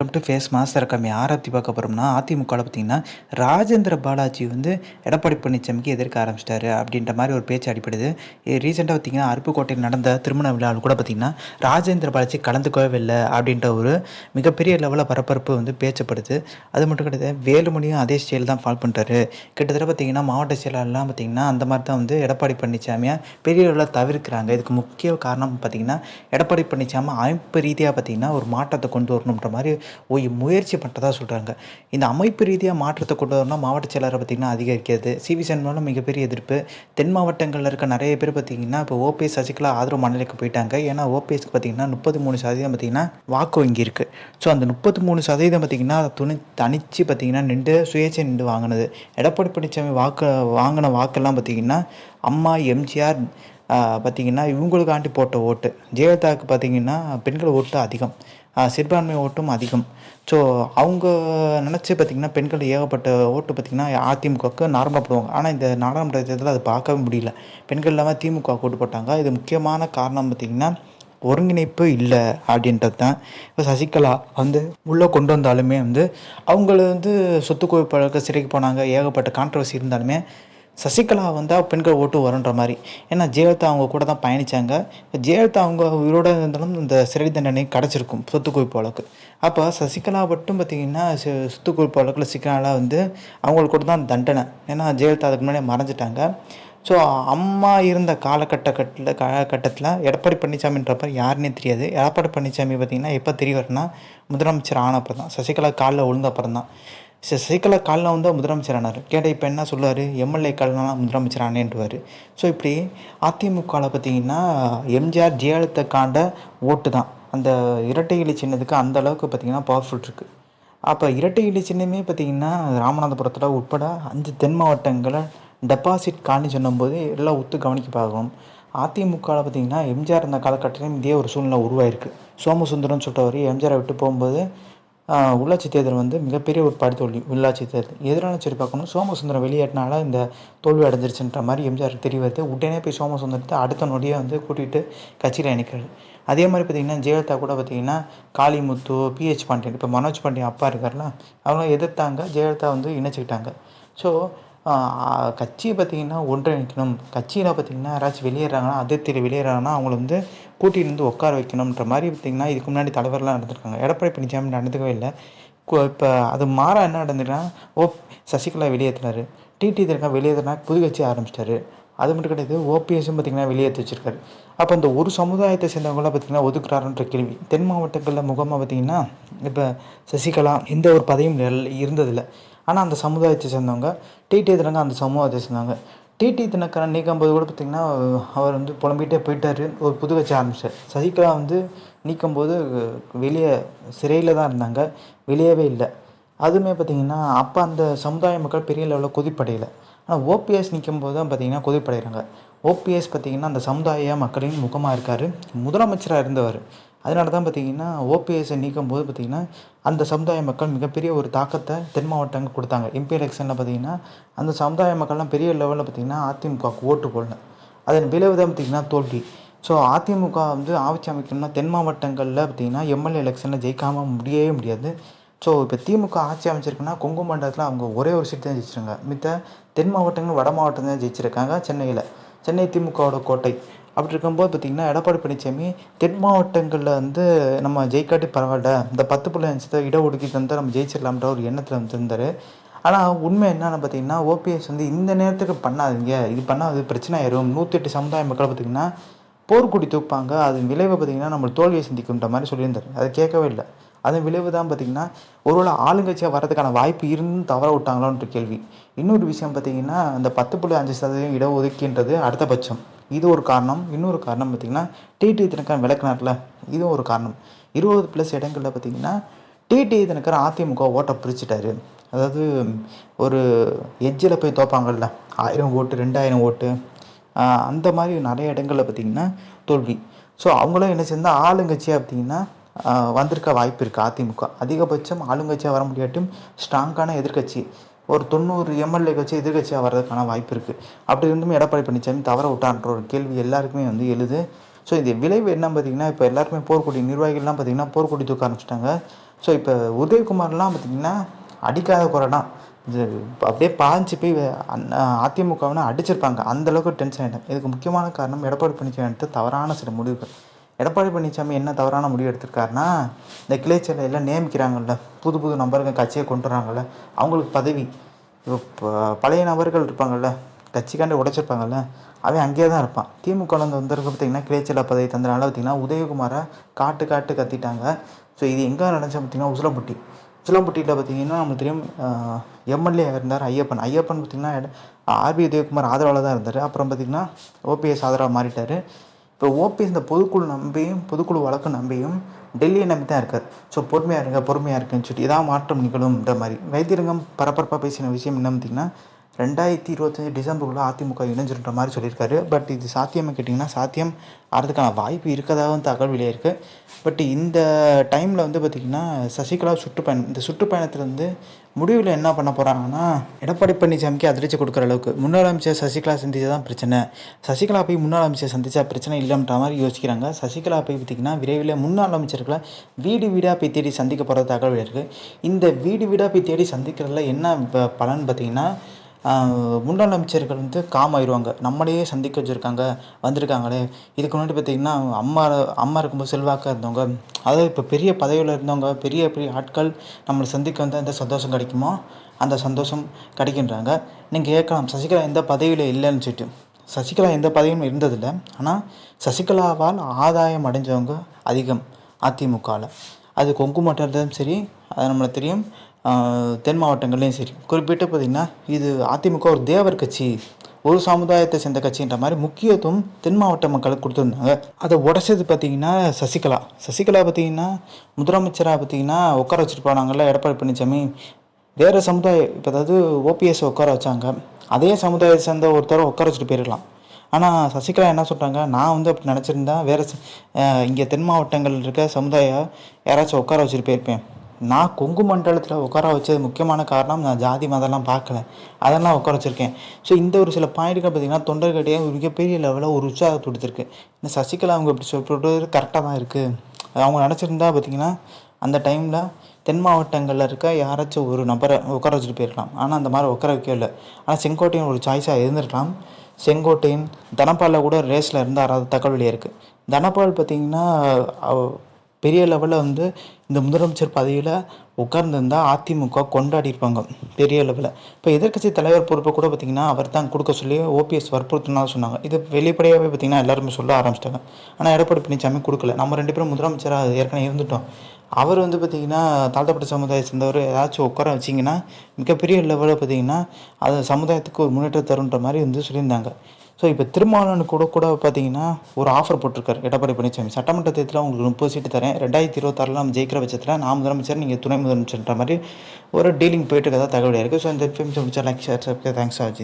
To face master அகாமி ஆராத்தி பார்க்க போகிறோம்னா அதிமுகவில் பார்த்தீங்கன்னா ராஜேந்திர பாலாஜி வந்து எடப்பாடி பழனிசாமிக்கு எதிர்க்க ஆரம்பிச்சிட்டாரு அப்படின்ற மாதிரி ஒரு பேச்சு அடிப்படுது ரீசெண்டாக பார்த்தீங்கன்னா அருப்புக்கோட்டையில் நடந்த திருமண விழாவில் கூட பார்த்தீங்கன்னா ராஜேந்திர பாலாஜி கலந்துக்கவே இல்லை அப்படின்ற ஒரு மிகப்பெரிய லெவலில் பரபரப்பு வந்து பேச்சப்படுது. அது மட்டும் கிடையாது வேலுமணியும் அதே ஸ்டைல் தான் ஃபால் பண்ணுறாரு கிட்டத்தட்ட பார்த்தீங்கன்னா மாவட்ட செயலாளர்லாம் பார்த்தீங்கன்னா அந்த மாதிரி தான் வந்து எடப்பாடி பழனிசாமியை பெரிய அளவில் தவிர்க்கிறாங்க. இதுக்கு முக்கிய காரணம் பார்த்தீங்கன்னா எடப்பாடி பழனிசாமி அமைப்பு ரீதியாக பார்த்தீங்கன்னா ஒரு மாற்றத்தை கொண்டு வரணுன்ற மாதிரி முயற்சி பண்ணுறதா சொல்கிறாங்க இந்த அமைப்பு ரீதியாக மாற்றத்தை கொண்டு வரணும்னா மாவட்ட செயலரை பார்த்திங்கன்னா அதிகரிக்கிறது. சிவி சண்முகம் மிகப்பெரிய எதிர்ப்பு. தென் மாவட்டங்களில் இருக்க நிறைய பேர் பார்த்திங்கன்னா இப்போ ஓபிஎஸ் சசிகலா ஆதரவு மண்டலுக்கு போயிட்டாங்க. ஏன்னா ஓபிஎஸ்க்கு பார்த்திங்கன்னா முப்பத்தி மூணு சதவீதம் பார்த்திங்கன்னா வாக்கு வங்கி இருக்குது ஸோ அந்த முப்பத்தி மூணு சதவீதம் பார்த்திங்கன்னா துணி தனித்து பார்த்திங்கன்னா நின்று சுயேட்சை நின்று வாங்கினது. எடப்பாடி பழனிசாமி வாக்கு வாங்கின வாக்கெல்லாம் பார்த்திங்கன்னா அம்மா எம்ஜிஆர் பார்த்திங்கன்னா இவங்களுக்காண்டி போட்ட ஓட்டு. ஜெயலலிதாவுக்கு பார்த்திங்கன்னா பெண்கள் ஓட்டு அதிகம். சிறுபான்மை ஓட்டும் அதிகம். ஸோ அவங்க நினச்சி பார்த்திங்கன்னா பெண்கள் ஏகப்பட்ட ஓட்டு பார்த்திங்கன்னா அதிமுகவுக்கு நார்மலாக போடுவாங்க. ஆனால் இந்த நாடாளுமன்ற தேர்தலில் அது பார்க்கவே முடியல. பெண்கள் இல்லாமல் திமுக ஓட்டு போட்டாங்க. இது முக்கியமான காரணம் பார்த்திங்கன்னா ஒருங்கிணைப்பு இல்லை அப்படின்றது தான். இப்போ சசிகலா வந்து உள்ளே கொண்டு வந்தாலுமே வந்து அவங்கள வந்து சொத்து குவிப்பாளருக்கு சிறைக்கு போனாங்க. ஏகப்பட்ட கான்ட்ரவர்சி இருந்தாலுமே சசிகலா வந்தால் பெண்கள் ஓட்டு வருன்ற மாதிரி. ஏன்னா ஜெயலலிதா அவங்க கூட தான் பயணித்தாங்க ஜெயலலிதா அவங்க உயிரோட இருந்தாலும் இந்த சிறை தண்டனை கிடச்சிருக்கும் சொத்து குவிப்பு வழக்கு. அப்போ சசிகலா மட்டும் பார்த்திங்கன்னா சொத்து குவிப்பு வழக்கில் சிக்கலால் வந்து அவங்களுக்கு கூட தான் தண்டனை. ஏன்னா ஜெயலலிதா அதுக்கு முன்னாடி மறைஞ்சிட்டாங்க. ஸோ அம்மா இருந்த காலகட்டத்தில் காலகட்டத்தில் எடப்பாடி பழனிசாமின்றப்ப யாருன்னே தெரியாது. எடப்பாடி பழனிசாமி பார்த்திங்கன்னா எப்போ தெரிய வரனா முதலமைச்சர் ஆன அப்புறம் தான் சசிகலா காலில் விழுந்தப்புறம் தான் தான் சசிகலா காலில் வந்து முதலமைச்சர் ஆனார். கேட்டால் இப்போ என்ன சொல்லுவார்? எம்எல்ஏ காலெலாம் முதலமைச்சர் ஆனேன்ட்டுவார் ஸோ இப்படி அதிமுகவில் பார்த்தீங்கன்னா எம்ஜிஆர் ஜெயலலிதா காண்ட ஓட்டு தான். அந்த இரட்டை இலை சின்னத்துக்கு அந்த அளவுக்கு பார்த்திங்கன்னா பவர்ஃபுல் இருக்குது அப்போ இரட்டை இலை சின்னமே பார்த்திங்கன்னா ராமநாதபுரத்தில் உட்பட அஞ்சு தென் மாவட்டங்களை டெபாசிட் காணி சொன்னும்போது எல்லாம் ஒத்து கவனிக்க பார்க்கணும். அதிமுகவில் பார்த்திங்கன்னா எம்ஜிஆர் இருந்த காலகட்டத்திலும் இதே ஒரு சூழ்நிலை உருவாயிருக்கு. சோமசுந்தரம்னு சொல்லிட்டவர் எம்ஜிஆரை விட்டு போகும்போது உள்ளாட்சி தேர்தல் வந்து மிகப்பெரிய ஒரு படுதோல்வி உள்ளாட்சி தேர்தல். எதிரான சரி பார்க்கணும் சோமசுந்தரம் வெளியேட்டினால இந்த தோல்வி அடைஞ்சிருச்சுன்ற மாதிரி எம்ஜிஆர் தெரிய வருது உடனே போய் சோமசுந்தரத்தை அடுத்த நொடியை வந்து கூட்டிகிட்டு கட்சியில் இணைக்கிறது. அதே மாதிரி பார்த்திங்கன்னா ஜெயலலிதா கூட பார்த்திங்கன்னா காளிமுத்து பிஹெச் பாண்டியன் இப்போ மனோஜ் பாண்டியன் அப்பா இருக்கார்ல அவங்க எதிர்த்தாங்க ஜெயலலிதா வந்து இணைச்சிக்கிட்டாங்க. ஸோ கட்சியை பார்த்திங்கன்னா ஒன்றிணைக்கணும் கட்சியில் பார்த்திங்கன்னா யாராச்சும் வெளியேறாங்கன்னா அதிருப்தியில் வெளியேறாங்கன்னா அவங்கள வந்து கூட்டிகிட்டு வந்து உட்கார வைக்கணுன்ற மாதிரி பார்த்திங்கன்னா இதுக்கு முன்னாடி தலைவர்லாம் நடந்திருக்காங்க. எடப்பாடி பழனிசாமி நடந்துக்கவே இல்லை. இப்போ அது மாற என்ன நடந்துட்டுனா ஓ சசிகலா வெளியேற்றினார் டிடி திருக்கா வெளியேற்றினா புது கட்சி ஆரம்பிச்சிட்டாரு. அது மட்டும் கிடையாது ஓபிஎஸும் பார்த்திங்கன்னா வெளியேற்றி வச்சிருக்காரு. அப்போ அந்த ஒரு சமுதாயத்தை சேர்ந்தவங்களாம் பார்த்திங்கன்னா ஒதுக்குறாருன்ற கேள்வி. தென் மாவட்டங்களில் முகமாக பார்த்திங்கன்னா இப்போ சசிகலா எந்த ஒரு பதவியும் இருந்ததில்லை. ஆனால் அந்த சமுதாயத்தை சேர்ந்தவங்க டிடி தினங்க அந்த சமூகத்தை சேர்ந்தவங்க. டிடி தினகரன் நீக்கும் போது கூட பார்த்திங்கன்னா அவர் வந்து புலம்பிகிட்டே போயிட்டார். ஒரு புது கட்சி ஆரம்பிச்சார். சசிகலா வந்து நீக்கும்போது வெளியே சிறையில் தான் இருந்தாங்க. வெளியவே இல்லை. அதுவுமே பார்த்திங்கன்னா அப்போ அந்த சமுதாய மக்கள் பெரிய லெவலில் கொதிப்படையலை. ஆனால் ஓபிஎஸ் நிற்கும் போது தான் பார்த்திங்கன்னா கொதிப்படைகிறாங்க. ஓபிஎஸ் பார்த்திங்கன்னா அந்த சமுதாய மக்களின் முகமாக இருக்கார். முதலமைச்சராக இருந்தவர். அதனால தான் பார்த்திங்கன்னா ஓபிஎஸ்ஸை நீக்கும் போது பார்த்திங்கன்னா அந்த சமுதாய மக்கள் மிகப்பெரிய ஒரு தாக்கத்தை தென் மாவட்டங்கள் கொடுத்தாங்க. எம்பி எலெக்ஷனில் பார்த்திங்கன்னா அந்த சமுதாய மக்கள்லாம் பெரிய லெவலில் பார்த்திங்கன்னா அதிமுகவுக்கு ஓட்டு போடல. அதன் விளைவு தான் பார்த்திங்கன்னா தோல்வி. ஸோ அதிமுக வந்து ஆட்சி அமைக்கணும்னா தென் மாவட்டங்களில் பார்த்திங்கன்னா எம்எல்ஏ எலெக்ஷனில் ஜெயிக்காமல் முடியவே முடியாது. ஸோ இப்போ திமுக ஆட்சி அமைச்சிருக்குன்னா கொங்கு மண்டலத்தில் அவங்க ஒரே ஒரு சீட் தான் ஜெயிச்சிருக்காங்க. மித்த தென் மாவட்டங்கள் வட மாவட்டம் தான் ஜெயிச்சிருக்காங்க சென்னையில். சென்னை திமுகவோட கோட்டை. அப்படி இருக்கும்போது பார்த்திங்கன்னா எடப்பாடி பழனிசாமி தென் மாவட்டங்களில் வந்து நம்ம ஜெயிக்காட்டி பரவாயில்ல. இந்த பத்து புள்ளி அஞ்சு இடஒதுக்கீடு தந்தால் நம்ம ஜெயிச்சிடலாம்ன்ற ஒரு எண்ணத்தில் வந்துருந்தார் ஆனால் உண்மை என்னென்னு பார்த்தீங்கன்னா ஓபிஎஸ் வந்து இந்த நேரத்துக்கு பண்ணாதீங்க. இது பண்ணால் அது பிரச்சனை ஆயிரும் நூற்றி எட்டு சமுதாய மக்கள் பார்த்திங்கன்னா போர்க்குடி தூப்பாங்க அது விளைவை பார்த்திங்கன்னா நம்ம தோல்வியை சந்திக்குன்ற மாதிரி சொல்லியிருந்தார். அதை கேட்கவே இல்லை. அதன் விளைவு தான் பார்த்திங்கன்னா ஒருவேளை ஆளுங்கட்சியாக வரதுக்கான வாய்ப்பு இருந்து தவற விட்டாங்களான்ற கேள்வி. இன்னொரு விஷயம் பார்த்திங்கன்னா அந்த பத்து புள்ளி அஞ்சு சதவீதம் இடஒதுக்கின்றது அடுத்த பட்சம். இது ஒரு காரணம். இன்னொரு காரணம் பார்த்திங்கன்னா டிடி தினக்கரன் விளக்குனார்ல இதுவும் ஒரு காரணம். இருபது ப்ளஸ் இடங்களில் பார்த்திங்கன்னா டிடி தினக்கரன் அதிமுக ஓட்டை பிரிச்சுட்டாரு. அதாவது ஒரு எஜ்ஜில் போய் தோப்பாங்கல்ல ஆயிரம் ஓட்டு ரெண்டாயிரம் ஓட்டு அந்த மாதிரி நிறைய இடங்களில் பார்த்திங்கன்னா தோல்வி. ஸோ அவங்களும் என்ன செஞ்சால் ஆளுங்கட்சியாக பார்த்திங்கன்னா வந்திருக்க வாய்ப்பு இருக்குது அதிமுக. அதிகபட்சம் ஆளுங்கட்சியாக வர முடியாட்டும் ஸ்ட்ராங்கான எதிர்கட்சி ஒரு தொண்ணூறு எம்எல்ஏ கட்சி எதிர்கட்சியாக வர்றதுக்கான வாய்ப்பு இருக்குது அப்படி இருந்தும் எடப்பாடி பழனிசாமி தவற விட்டான்ற ஒரு கேள்வி எல்லாருக்குமே வந்து எழுது. ஸோ இந்த விளைவு என்ன பார்த்தீங்கன்னா இப்போ எல்லாருமே போர்க்கொடி நிர்வாகிகள்லாம் பார்த்தீங்கன்னா போர்க்கொடி தூக்க ஆரம்பிச்சிட்டாங்க. ஸோ இப்போ உதயகுமார்லாம் பார்த்திங்கன்னா அடிக்காத குறைனா இது அப்படியே பாஞ்சு போய் அதிமுகவினை அடிச்சிருப்பாங்க. அந்தளவுக்கு டென்ஷன் ஆகிட்டேன் இதுக்கு முக்கியமான காரணம் எடப்பாடி பழனிசாமி எடுத்த தவறான சில முடிவுகள். எடப்பாடி பழனிசாமி என்ன தவறான முடிவு எடுத்திருக்காருன்னா இந்த கிளைச்சலையில் நியமிக்கிறாங்கல்ல. புது புது நபர்கள் கட்சியை கொண்டு வராங்கல்ல. அவங்களுக்கு பதவி. இப்போ பழைய நபர்கள் இருப்பாங்கள்ல கட்சிக்காண்டி உடைச்சிருப்பாங்கல்ல. அவன் அங்கேயே தான் இருப்பான். திமுகலேருந்து வந்திருக்க பார்த்திங்கன்னா கிளைச்சல பதவி தந்தனால பார்த்திங்கன்னா உதயகுமாரை காட்டு காட்டு கத்திட்டாங்க. ஸோ இது எங்கே நடந்துச்சு பார்த்திங்கன்னா உசிலம்பட்டி. உசிலம்பட்டியில் பார்த்திங்கன்னா நம்மளுக்கு தெரியும் எம்எல்ஏ இருந்தார் ஐயப்பன். ஐயப்பன் பார்த்திங்கன்னா ஆர்பி உதயகுமார் ஆதரவாக தான் இருந்தார். அப்புறம் பார்த்திங்கன்னா ஓபிஎஸ் ஆதரவாக மாறிட்டார். இப்போ ஓபிஎஸ் இந்த பொதுக்குழு நம்பியும் பொதுக்குழு வழக்கு நம்பியும் டெல்லியை நம்பி தான் இருக்கார். ஸோ பொறுமையாக இருங்க பொறுமையாக இருக்குன்னு சொல்லிட்டு இதான் மாற்றம் நிகழும்ன்ற மாதிரி. வைத்தியரங்கம் பரபரப்பாக பேசின விஷயம் என்ன பார்த்திங்கன்னா ரெண்டாயிரத்தி இருபத்தஞ்சி டிசம்பருக்குள்ளே அதிமுக இணைஞ்சிருன்ற மாதிரி சொல்லியிருக்காரு. பட் இது சாத்தியமாக கேட்டிங்கன்னா சாத்தியம் ஆகிறதுக்கான வாய்ப்பு இருக்கதாகவும் தகவல் வெளியே இருக்குது பட் இந்த டைமில் வந்து பார்த்திங்கன்னா சசிகலா சுற்றுப்பயணம் இந்த சுற்றுப்பயணத்தில் வந்து முடிவில் என்ன பண்ண போகிறாங்கன்னா எடப்பாடி பழனிசாமிக்கு அதிர்ச்சி கொடுக்குற அளவுக்கு. முன்னாள் அமைச்சர் சசிகலா சந்திச்சா தான் பிரச்சனை. சசிகலா போய் முன்னாள் அமைச்சர் சந்தித்தா பிரச்சனை இல்லைன்ற மாதிரி யோசிக்கிறாங்க. சசிகலா போய் பார்த்திங்கன்னா விரைவில் முன்னாள் அமைச்சர்களை வீடு வீடாக போய் தேடி சந்திக்க போகிற தகவல் இருக்குது இந்த வீடு வீடாக போய் தேடி சந்திக்கிறதுல என்ன பலன் பார்த்திங்கன்னா முன்னாள் அமைச்சர்கள் வந்து காம் ஆயிடுவாங்க நம்மளையே சந்திக்க வச்சுருக்காங்க வந்திருக்காங்களே. இதுக்கு முன்னாடி பார்த்திங்கன்னா அம்மா அம்மா இருக்கும்போது செல்வாக்காக இருந்தவங்க அதாவது இப்போ பெரிய பதவியில் இருந்தவங்க பெரிய பெரிய ஆட்கள் நம்மளை சந்திக்க வந்தால் எந்த சந்தோஷம் கிடைக்குமோ அந்த சந்தோஷம் கிடைக்கின்றாங்க. நீங்கள் கேட்கலாம் சசிகலா எந்த பதவியில் இல்லைன்னு சொல்லிட்டு. சசிகலா எந்த பதவியும் இருந்ததில்லை. ஆனால் சசிகலாவால் ஆதாயம் அடைஞ்சவங்க அதிகம் அதிமுகவில் அது கொங்கு மண்டலத்திலும் சரி அது நம்மளுக்கு தெரியும். தென் மாவட்டங்கள்லேயும் சரி. குறிப்பிட்டு பார்த்திங்கன்னா இது அதிமுக ஒரு தேவர் கட்சி ஒரு சமுதாயத்தை சேர்ந்த கட்சின்ற மாதிரி முக்கியத்துவம் தென் மாவட்ட மக்களுக்கு கொடுத்துருந்தாங்க. அதை உடச்சது பார்த்திங்கன்னா சசிகலா. சசிகலா பார்த்திங்கன்னா முதலமைச்சராக பார்த்திங்கன்னா உட்கார வச்சுட்டு போனாங்கல்ல எடப்பாடி பழனிசாமி வேறு சமுதாயம் இப்போ அதாவது ஓபிஎஸ் உட்கார வச்சாங்க. அதே சமுதாயத்தை சேர்ந்த ஒருத்தரை உட்கார வச்சுட்டு போயிடலாம் ஆனால் சசிகலா என்ன சொல்கிறாங்க நான் வந்து அப்படி நினச்சிருந்தா வேறு இங்கே தென் மாவட்டங்கள் இருக்க சமுதாயம் யாராச்சும் உட்கார வச்சுட்டு போயிருப்பேன். நான் கொங்கு மண்டலத்தில் உட்கார வச்சது முக்கியமான காரணம் நான் ஜாதி மதம்லாம் பார்க்கல. அதெல்லாம் உட்கார வச்சுருக்கேன். ஸோ இந்த ஒரு சில பாயிண்ட்டுகள் பார்த்திங்கன்னா தொண்டர்கிட்டே ஒரு மிகப்பெரிய லெவலில் ஒரு உற்சாகத்தை கொடுத்துருக்கு. இந்த சசிகலா அவங்க இப்படி சொல்கிறது கரெக்டாக தான் இருக்குது அவங்க நினச்சிருந்தா பார்த்திங்கன்னா அந்த டைமில் தென் மாவட்டங்களில் இருக்க யாராச்சும் ஒரு நபரை உட்கார வச்சுட்டு போயிருக்கலாம். ஆனால் அந்த மாதிரி உட்கார வைக்கவே இல்லை. ஆனால் செங்கோட்டையன் ஒரு சாய்ஸாக இருந்திருக்கலாம். செங்கோட்டையன் தனபாலில் கூட ரேஸில் இருந்தால் தகவல் இருக்குது தனபால் பார்த்திங்கன்னா பெரிய லெவலில் வந்து இந்த முதலமைச்சர் பதவியில் உட்கார்ந்துருந்தா அதிமுக கொண்டாடிருப்பாங்க பெரிய லெவலில் இப்போ எதிர்கட்சி தலைவர் பொறுப்பை கூட பார்த்திங்கன்னா அவர் தான் கொடுக்க சொல்லி ஓபிஎஸ் வற்புறுத்தினா சொன்னாங்க. இது வெளிப்படையாகவே பார்த்திங்கன்னா எல்லாருமே சொல்ல ஆரம்பிச்சிட்டாங்க. ஆனால் எடப்பாடி பழனிசாமி கொடுக்கல. நம்ம ரெண்டு பேரும் முதலமைச்சராக ஏற்கனவே இருந்துட்டோம். அவர் வந்து பார்த்திங்கன்னா தாழ்த்தப்பட்ட சமுதாயத்தை சேர்ந்தவர் ஏதாச்சும் உட்கார வச்சிங்கன்னா மிகப்பெரிய லெவலில் பார்த்திங்கன்னா அது சமுதாயத்துக்கு ஒரு முன்னேற்றம் தருன்ற மாதிரி வந்து சொல்லியிருந்தாங்க. ஸோ இப்போ திருமாவளவன் கூட கூட பார்த்தீங்கன்னா ஒரு ஆஃபர் போட்டிருக்காரு எடப்பாடி பழனிசாமி. சட்டமன்ற தேர்தலில் உங்களுக்கு முப்பது சீட்டு தரேன். ரெண்டாயிரத்தி இருபத்தாறில் நம்ம ஜெயிக்கிற பட்சத்தில் நான் முதலமைச்சர் நீங்கள் துணை முதலமைச்சர்ன்ற மாதிரி ஒரு டீலிங் போயிட்டு இருக்கதா தகவலாக இருக்குது ஸோ இந்த இன்ஃபர்மேஷன் முடிச்சா லைக் ஷேர் தேங்க்ஸ் ஆச்சு